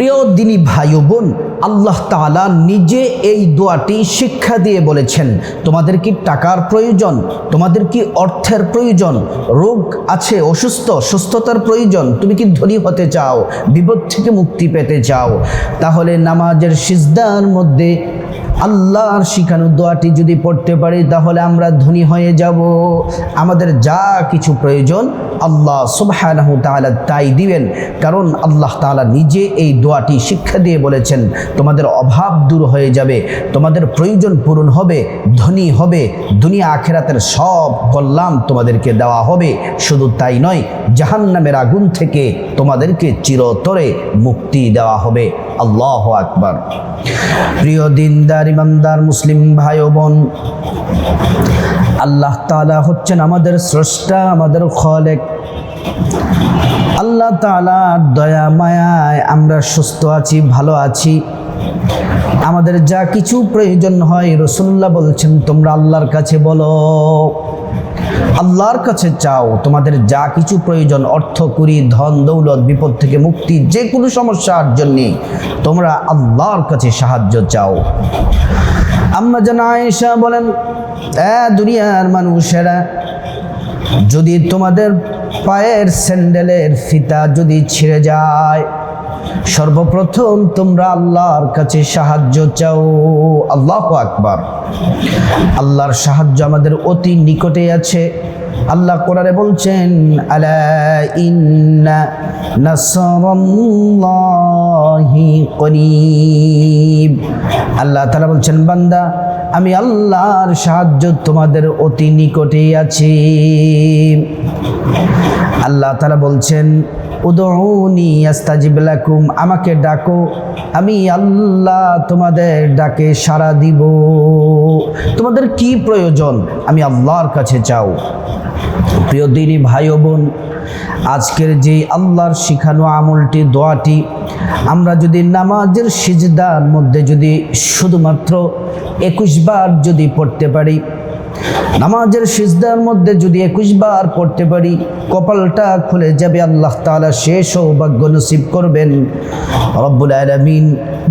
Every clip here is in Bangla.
প্রিয় দিনী ভাই বোন, আল্লাহ তাআলা নিজে এই দোয়াটি শিক্ষা দিয়ে বলেছেন, তোমাদের কি টাকার প্রয়োজন? তোমাদের কি অর্থের প্রয়োজন? রোগ আছে, অসুস্থ, সুস্থতার প্রয়োজন, তুমি কি ধনী হতে চাও, বিপদ থেকে মুক্তি পেতে চাও? তাহলে নামাজের সিজদার মধ্যে আল্লাহর শিখানো দোয়াটি যদি পড়তে পারি, তাহলে আমরা ধনী হয়ে যাব। আমাদের যা কিছু প্রয়োজন, আল্লাহ তাআলা তাই দিবেন। কারণ আল্লাহ তাআলা নিজে এই দোয়াটি শিক্ষা দিয়ে বলেছেন, তোমাদের অভাব দূর হয়ে যাবে, তোমাদের প্রয়োজন পূরণ হবে, ধনী হবে, দুনিয়া আখেরাতের সব কল্যাণ তোমাদেরকে দেওয়া হবে। শুধু তাই নয়, জাহান্নামের আগুন থেকে তোমাদেরকে চিরতরে মুক্তি দেওয়া হবে। আল্লাহ আকবার। প্রিয় দিনদার, ইমানদার, মুসলিম ভাই বোন আল্লাহ তাআলা হচ্ছেন আমাদের স্রষ্টা, আমাদের খলেক। আল্লাহ তাআলার দয়া, মায়ায় আমরা সুস্থ আছি, ভালো আছি। আমাদের যা কিছু প্রয়োজন হয় রসুল্লাহ বলছেন, তোমরা আল্লাহর কাছে বলো। আল্লাহর কাছে চাও, তোমাদের যা কিছু প্রয়োজন, অর্থ, কুড়ি, ধন, দৌলত, বিপদ থেকে মুক্তি, যে কোনো সমস্যার জন্যে তোমরা আল্লাহর কাছে সাহায্য চাও। আমরা যেন আয়েশা বলেন দুনিয়ার মানুষেরা যদি তোমাদের পায়ের স্যান্ডেলের ফিতা যদি ছিঁড়ে যায়, সর্বপ্রথম তোমরা আল্লাহর কাছে সাহায্য চাও। আল্লাহ আকবার। আল্লাহর সাহায্য আমাদের অতি নিকটে আছে। আল্লাহ কোরআনে বলছেন, আলা ইন্না নাসরাল্লাহি করিব। আল্লাহ তাআলা বলছেন, বান্দা, আমি আল্লাহর সাহায্য তোমাদের অতি নিকটেই আছি। আল্লাহ তাআলা বলছেন, উদউনি আস্তাজিব লাকুম, আমাকে ডাকো, আমি আল্লাহ তোমাদের ডাকে সাড়া দিব। তোমাদের কি প্রয়োজন? আমি আল্লাহর কাছে চাও। প্রিয় দিনী ভাই ও বোন, আজকের যে আল্লাহর শিখানো আমলটি, দোয়াটি, আমরা যদি নামাজের সিজদার মধ্যে যদি শুধুমাত্র একুশ বার যদি পড়তে পারি নামাজের সিজদার মধ্যে যদি একুশ বার পড়তে পারি কপালটা খুলে যাবে আল্লাহ তাআলা শেষ সৌভাগ্য নসিব করবেন রব্বুল আলামিন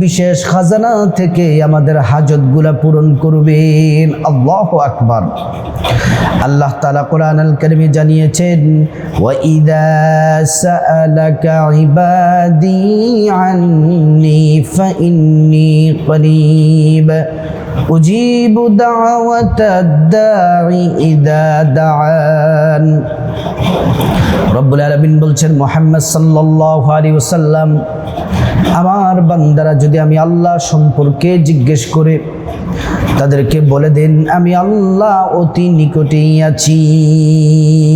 বিশেষ খাজানা থেকে আমাদের হাজতগুলা পূরণ করবেন আল্লাহ আকবার আল্লাহ তাআলা কোরআন আল কারিমে জানিয়েছেন ওয়া ইদা সাআলাকা ইবাদি আন্নি ফাইন্নি করিব أجيب دعوة الداعي إذا دعان রব্বুল আলমিন বলছেন মোহাম্মদ সাল্লাহ আলী ওসাল্লাম আমার বান্দারা, যদি আমি আল্লাহ সম্পর্কে জিজ্ঞেস করে তাদেরকে বলে দেন, আমি আল্লাহ অতি নিকটেই আছি।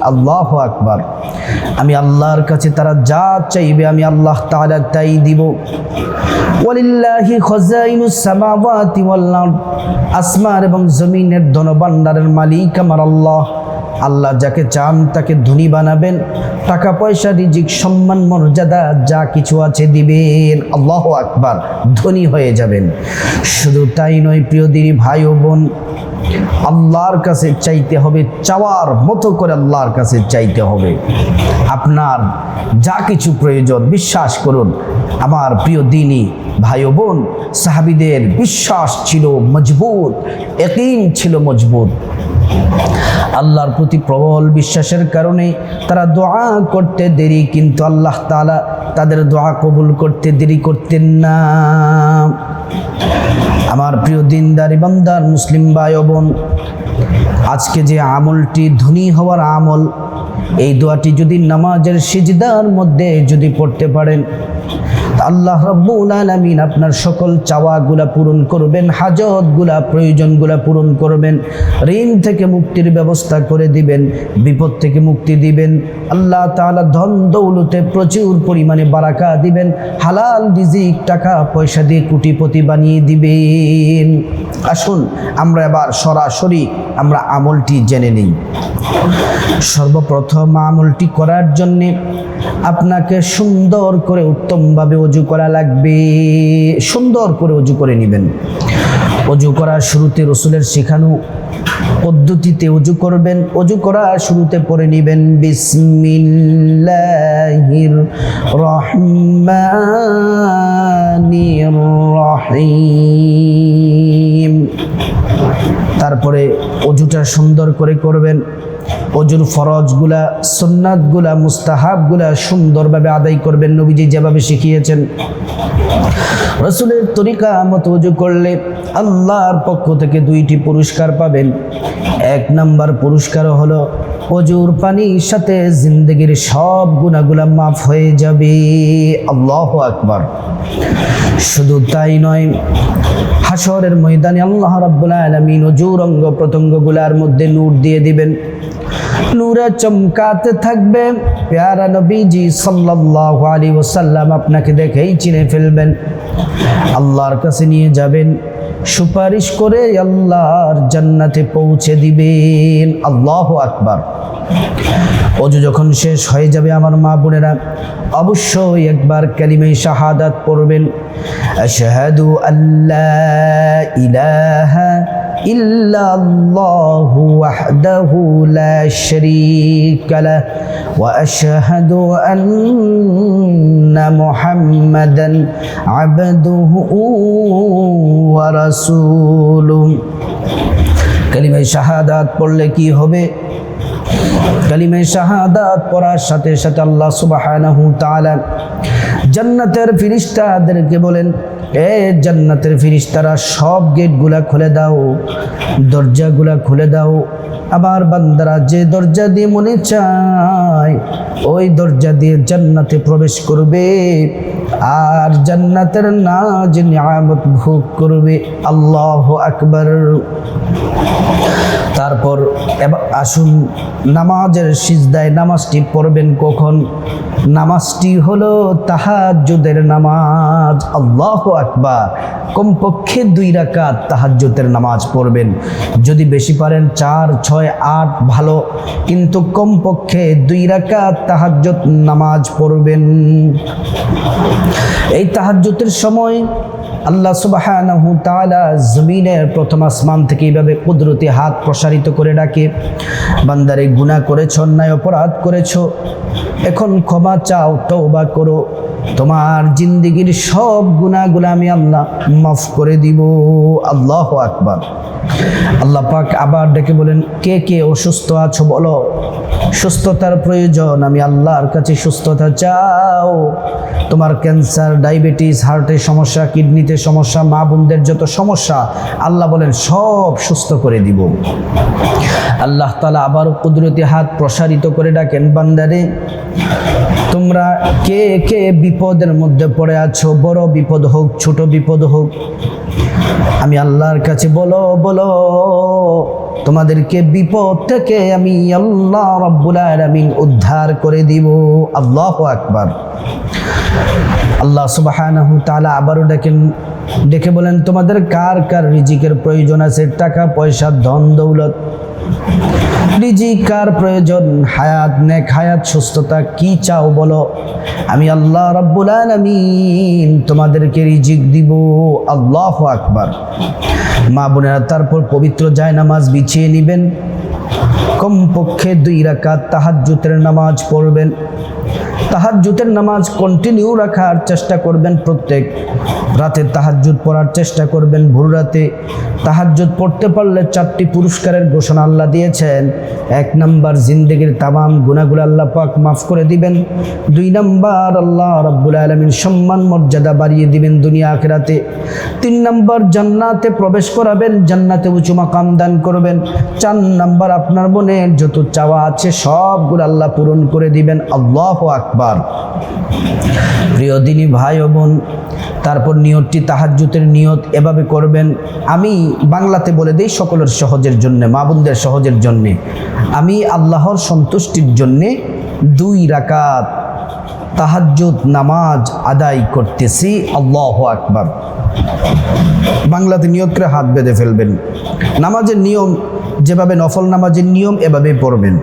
আল্লাহ আকবার। আমি আল্লাহর কাছে তারা যা চাইবে, আমি আল্লাহ তাআলা তাই দিব। ওয়ালিল্লাহি খাজাইনুস সামাওয়াতি ওয়াল আসমান এবং জমিনের ধনভাণ্ডারের মালিক আমার আল্লাহ। আল্লাহ যাকে চান তাকে ধনী বানাবেন, টাকা পয়সা, রিজিক, সম্মান, মর্যাদা, যা কিছু আছে দিবেন, আল্লাহ আকবার, ধনী হয়ে যাবেন। শুধু তাই নয়, প্রিয় দিনী ভাই ও বোন, আল্লাহর কাছে চাইতে হবে, চাওয়ার মতো করে আল্লাহর কাছে চাইতে হবে। আপনার যা কিছু প্রয়োজন, বিশ্বাস করুন, আমার প্রিয় দিনী ভাই বোন, সাহাবিদের বিশ্বাস ছিল মজবুত, একই ছিল মজবুত। আল্লাহর প্রতি প্রবল বিশ্বাসের কারণে তারা দোয়া করতে দেরি, কিন্তু আল্লাহ তালা তাদের দোয়া কবুল করতে দেরি করতেন না। আমার প্রিয় দিনদার, ইমানদার মুসলিম ভাই বোন, আজকে যে আমলটি ধনী হওয়ার আমল এই দোয়াটি যদি নামাজের সিজদার মধ্যে যদি পড়তে পারেন, আল্লাহ রব্বুল আলামিন আপনার সকল চাওয়াগুলা পূরণ করবেন, হাজতগুলা, প্রয়োজনগুলা পূরণ করবেন, ঋণ থেকে মুক্তির ব্যবস্থা করে দিবেন, বিপদ থেকে মুক্তি দিবেন, আল্লাহ তাআলা ধন দৌলতে প্রচুর পরিমাণে বারাকা দিবেন, হালাল রিজিক, টাকা পয়সা দিয়ে কুটিপতি বানিয়ে দিবেন। আসুন, আমরা এবার সরাসরি আমরা আমলটি জেনে নিই। সর্বপ্রথম আমলটি করার জন্যে আপনাকে সুন্দর করে উত্তমভাবে অজু করা লাগবে। সুন্দর করে অজু করে নেবেন। অজু করার শুরুতে রসুলের শেখানো পদ্ধতিতে অজু করবেন। অজু করার শুরুতে পরে নেবেন, বিসমিল্লাহির রহমানির রহিম। তারপরে অজুটা সুন্দর করে করবেন। অজুর ফরজগুলা, সুন্নাতগুলা, মুস্তাহাবগুলা সুন্দরভাবে আদায় করবেন নবীজি যেভাবে শিখিয়েছেন। রসুলের তরিকা মতো উজু করলে আল্লাহর পক্ষ থেকে দুইটি পুরস্কার পাবেন। এক নাম্বার পুরস্কার হলো অজুর পানির সাথে জিন্দগির সব গুণাগুলা মাফ হয়ে যাবে। আল্লাহ আকবার। শুধু তাই নয় হাসরের ময়দানে আল্লাহ রাব্বুল আলামিন অজুর অঙ্গ প্রত্যঙ্গগুলার মধ্যে নূর দিয়ে দিবেন। নূরে চমকাতে থাকবে। পেয়ারা নবীজি সাল্লাল্লাহু আলাইহি আপনাকে দেখেই চিনে ফেলবেন। আল্লাহর কাছে নিয়ে যাবেন। সুপারিশ করে আল্লাহর জান্নাতে পৌঁছে দিবেন। আল্লাহ আকবার। অজু যখন শেষ হয়ে যাবে আমার মা বোনেরা, অবশ্যই একবার কালিমে শাহাদাত পড়বেন। আশহাদু আল্লাহ ইলাহা إلا الله وحده لا شريك له وأشهد أن محمدا عبده ورسوله কালিমায় শাহাদাত পড়লে কি হবে কালিমায় শাহাদাত পড়ার সাথে সাথে আল্লাহ সুবহানাহু তাআলা জান্নাতের ফিরিস্তাদেরকে বলেন এ জান্নাতের ফিরিস্তারা, সব গেটগুলা খুলে দাও, দরজাগুলা খুলে দাও। আবার বান্দারা যে দরজা দিয়ে মনে চায়, ওই দরজা দিয়ে জান্নাতে প্রবেশ করবে। আর জান্নাতের না যে নিয়ামত ভোগ করবে। আল্লাহ আকবর। তারপর আসুন নামাজের সিজদায় নামাজটি পড়বেন কখন? নামাজটি হলো তাহাজ্জুদের নামাজ। আল্লাহ আকবার। কমপক্ষে দুই রাকাত তাহাজ্জুদের নামাজ পড়বেন। যদি বেশি পারেন চার, ছয়, আট, ভালো। কিন্তু কমপক্ষে দুই রাকাত তাহাজ্জুদ নামাজ পড়বেন। এই তাহাজ্জুদের সময় আল্লাহ সুবাহ জমিনের প্রথম আসমান থেকে এইভাবে কুদরতি হাত প্রসারিত করে ডাকে। বান্দারে গুণা করেছ, অন্যায়, অপরাধ করেছ। এখন ক্ষমা চাও, তওবা করো। তোমার জিন্দিগির সব গুণাগুলো আমি আল্লাহ মাফ করে দিব। আল্লাহ আকবার। আল্লাহ পাক আবার ডেকে বলেন, কে কে অসুস্থ আছো বলো? সুস্থতার প্রয়োজন, আমি আল্লাহর কাছে সুস্থতা চাও। তোমার ক্যান্সার, ডায়াবেটিস, হার্টের সমস্যা, কিডনিতে সমস্যা, মা বোনদের যত সমস্যা, আল্লাহ বলেন, সব সুস্থ করে দিব। আল্লাহ তালা আবার কুদরতি হাত প্রসারিত করে ডাকেন, বান্দারে, তোমরা কে কে বিপদের মধ্যে পড়ে আছো, বড় বিপদ হোক, ছোট বিপদ হোক, আমি আল্লাহর কাছে বলো বলো, তোমাদেরকে বিপদ থেকে আমি আল্লাহ রব্বুল আলামিন উদ্ধার করে দিব। আল্লাহ আকবার। আল্লাহ সুবহানাহু তাআলা আবারও ডেকেন, ডেকে বলেন, তোমাদের কার কার রিজিকের প্রয়োজন আছে? টাকা, পয়সা, ধন, দৌলত? রিজিক কার প্রয়োজন? হায়াত, নেক হায়াত, সুস্থতা কি চাও বলো? আমি আল্লাহ রাব্বুল আলামিন তোমাদেরকে রিজিক দিব। আল্লাহ আকবার। মা বোনেরা, তারপর পবিত্র যায় নামাজ বিছিয়ে নেবেন। কমপক্ষে দুই রাকাত তাহাজ্জুতের নামাজ পড়বেন। তাহাজ্জুতের নামাজ কন্টিনিউ রাখার চেষ্টা করবেন প্রত্যেক রাতে। তাহাজ্জুদ পড়ার চেষ্টা করবেন ভোর রাতে। তাহাজ্জুদ পড়তে পারলে চারটি পুরস্কারের ঘোষণা আল্লাহ দিয়েছেন। এক নম্বর, জিন্দেগির তামাম গুণাগুলো আল্লাহ পাক মাফ করে দিবেন। দুই নম্বর, আল্লাহ রব্বুল আলমীর সম্মান, মর্যাদা বাড়িয়ে দিবেন দুনিয়া আখেরাতে। তিন নম্বর, জান্নাতে প্রবেশ করাবেন, জান্নাতে উঁচু মাকাম দান করবেন। চার নাম্বার, আপনার মনের যত চাওয়া আছে সবগুলো আল্লাহ পূরণ করে দিবেন। আল্লাহ আকবার। প্রিয় দিনী ভাই ও বোন, তারপর নিয়তটি তাহাজ্জুতের নিয়ত এভাবে করবেন, আমি বাংলাতে বলে দেই সকলের সহজের জন্যে, মা বোনদের সহজের জন্যে। আমি আল্লাহর সন্তুষ্টির জন্যে দুই রাকাত তাহাজ্জুদ নামাজ আদায় করতেছি, আল্লাহ আকবার। বাংলাতে নিয়ত করে হাত বেঁধে ফেলবেন। নামাজের নিয়ম, যেভাবে নফল নামাজের নিয়ম এভাবে পড়বেন।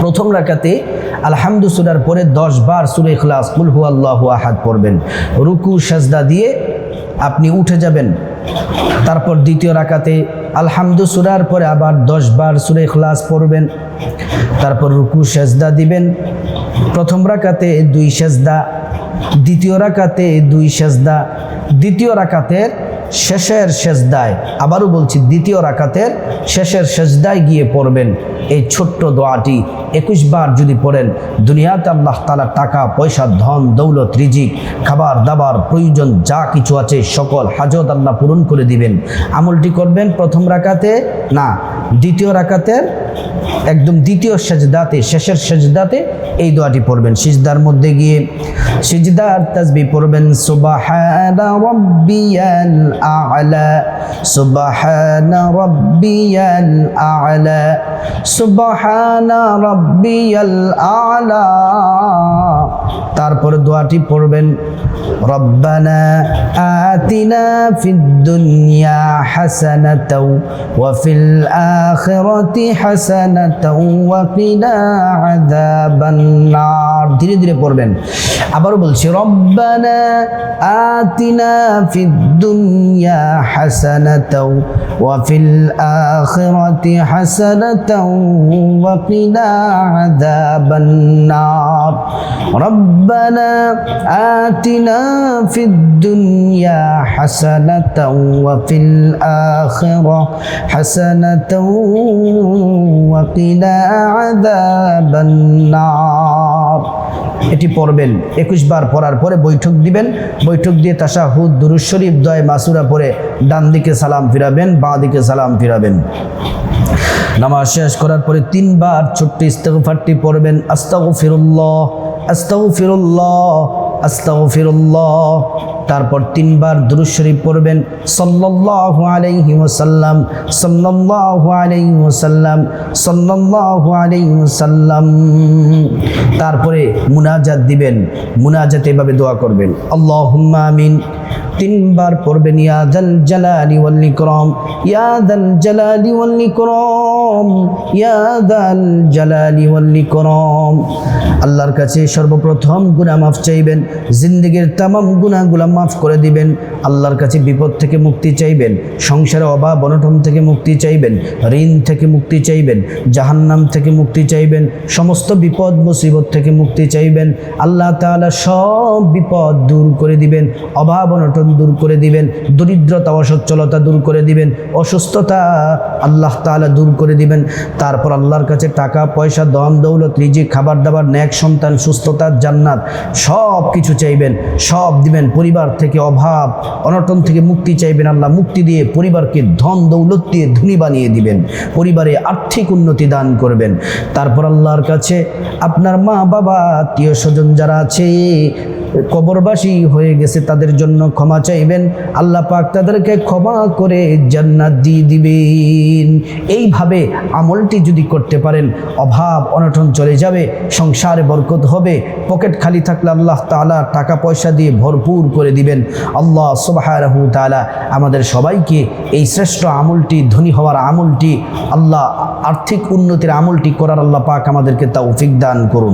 প্রথম রাকাতে আলহামদু সুরার পরে দশ বার সুরে ইখলাস, কুল হু আল্লাহ আহাদ পড়বেন। রুকু, সাজদা দিয়ে আপনি উঠে যাবেন। তারপর দ্বিতীয় রাকাতে আলহামদু সুরার পরে আবার দশ বার সুরে ইখলাস পড়বেন। তারপর রুকু, সেজদা দিবেন। প্রথম রাকাতে দুই সেজদা, দ্বিতীয় রাকাতে দুই সেজদা, দ্বিতীয় রাকাতের শেষের সেজদায়, আবারও বলছি দ্বিতীয় রাকাতের শেষের সেজদায় গিয়ে পড়বেন। এই ছোট্ট দোয়াটি একুশ বার যদি পড়েন, দুনিয়াতে আল্লাহ তালা টাকা, পয়সা, ধন, দৌলত, রিজিক, খাবার, দাবার, প্রয়োজন, যা কিছু আছে, সকল হাজত আল্লাহ পূরণ করে দিবেন। আমলটি করবেন প্রথম রাকাতে? না, দ্বিতীয় রাকাতের, একদম দ্বিতীয় সেজদাতে, শেষের সেজদাতে এই দোয়াটি পড়বেন। সিজদার মধ্যে গিয়ে সিজদার তাসবি পড়বেন, সুবহানা আ'লা সুবহানা রাব্বিয়াল আ'লা সুবহানা রাব্বিয়াল আ'লা তারপরে দোয়াটি পড়বেন, রব্বানা আতিনা ফিদ দুনিয়া হাসানাতাও ওয়া ফিল আখিরাতি হাসানাতাও ওয়া কিনা আযাবান ধীরে ধীরে পড়বেন। আবারও বলছি, রব্বানা আতিনা ফিদ দুনিয়া হাসানাতাও ওয়া ফিল আখিরাতি হাসানাতাও ওয়া কিনা আযাবান নার ربنا آتنا في الدنيا حسنة وفي الآخرة حسنة وقنا عذاب النار এটি পড়বেন একুশ বার পড়ার পরে বৈঠক দিবেন বৈঠক দিয়ে তাশাহুদ দুরুজ শরীফ দয় মাসুরা পরে ডান দিকে সালাম ফিরাবেন বাঁ দিকে সালাম ফিরাবেন। নামাজ শেষ করার পরে তিনবার ছোট্ট ইস্তেগফারটি পড়বেন, আস্তাগফিরুল্লাহ আস্তাগফিরুল্লাহ আস্তাগফিরুল্লাহ। তারপর তিনবার দুরূদ শরীফ পড়বেন। সাল্লাল্লাহু আলাইহি ওয়াসাল্লাম, সাল্লাল্লাহু আলাইহি ওয়াসাল্লাম, সাল্লাল্লাহু আলাইহি ওয়াসাল্লাম। তারপরে মুনাজাত দিবেন। মুনাজাতে এভাবে দোয়া করবেন। আল্লাহুম্মা আমিন। তিনবার পড়বেন ইয়াদাল জালালি ওয়াল ইকরাম ইয়াদাল জালালি ওয়াল ইকরাম ইয়াদাল জালালি ওয়াল ইকরাম। আল্লাহর কাছে সর্বপ্রথম গুণা মাফ চাইবেন জিন্দিগির তামাম গুণাগুলা মাফ করে দিবেন। আল্লাহর কাছে বিপদ থেকে মুক্তি চাইবেন, সংসারে অভাব, অনটন থেকে মুক্তি চাইবেন, ঋণ থেকে মুক্তি চাইবেন, জাহান্নাম থেকে মুক্তি চাইবেন, সমস্ত বিপদ, মুসিবত থেকে মুক্তি চাইবেন, আল্লাহ তাআলা সব বিপদ দূর করে দিবেন, অভাব, অনটন দূর করে দিবেন, দরিদ্রতা, অসচ্ছলতা দূর করে দিবেন, অসুস্থতা আল্লাহ তাআলা দূর করে দিবেন, তারপর আল্লাহর কাছে টাকা, পয়সা দন দৌলত, রিজিক খাবার দাবার ন্যাক সন্তান, সুস্থতা, জান্নাত সব কিছু চাইবেন, সব দিবেন, পরিবার থেকে অভাব অনটন থেকে মুক্তি চাইবেন আল্লাহ। মুক্তি দিয়ে পরিবারকে ধন দৌলত দিয়ে ধনী বানিয়ে দিবেন। পরিবারে আর্থিক উন্নতি দান করবেন। তারপর আল্লাহর কাছে আপনার মা, বাবা, আত্মীয় স্বজন যারা আছে, কবরবাসী হয়ে গেছে, তাদের জন্য ক্ষমা চাইবেন। আল্লাহ পাক তাদেরকে ক্ষমা করে জান্নাত দিয়ে দিবেন। এইভাবে আমলটি যদি করতে পারেন, অভাব, অনটন চলে যাবে, সংসারে বরকত হবে। পকেট খালি থাকলে আল্লাহ তাআলা টাকা পয়সা দিয়ে ভরপুর করে দিবেন। আল্লাহ সুবহানাহু তালা আমাদের সবাইকে এই শ্রেষ্ঠ আমলটি, ধনী হওয়ার আমলটি, আল্লাহ আর্থিক উন্নতির আমলটি করার আল্লাহ পাক আমাদেরকে তা উফিক দান করুন।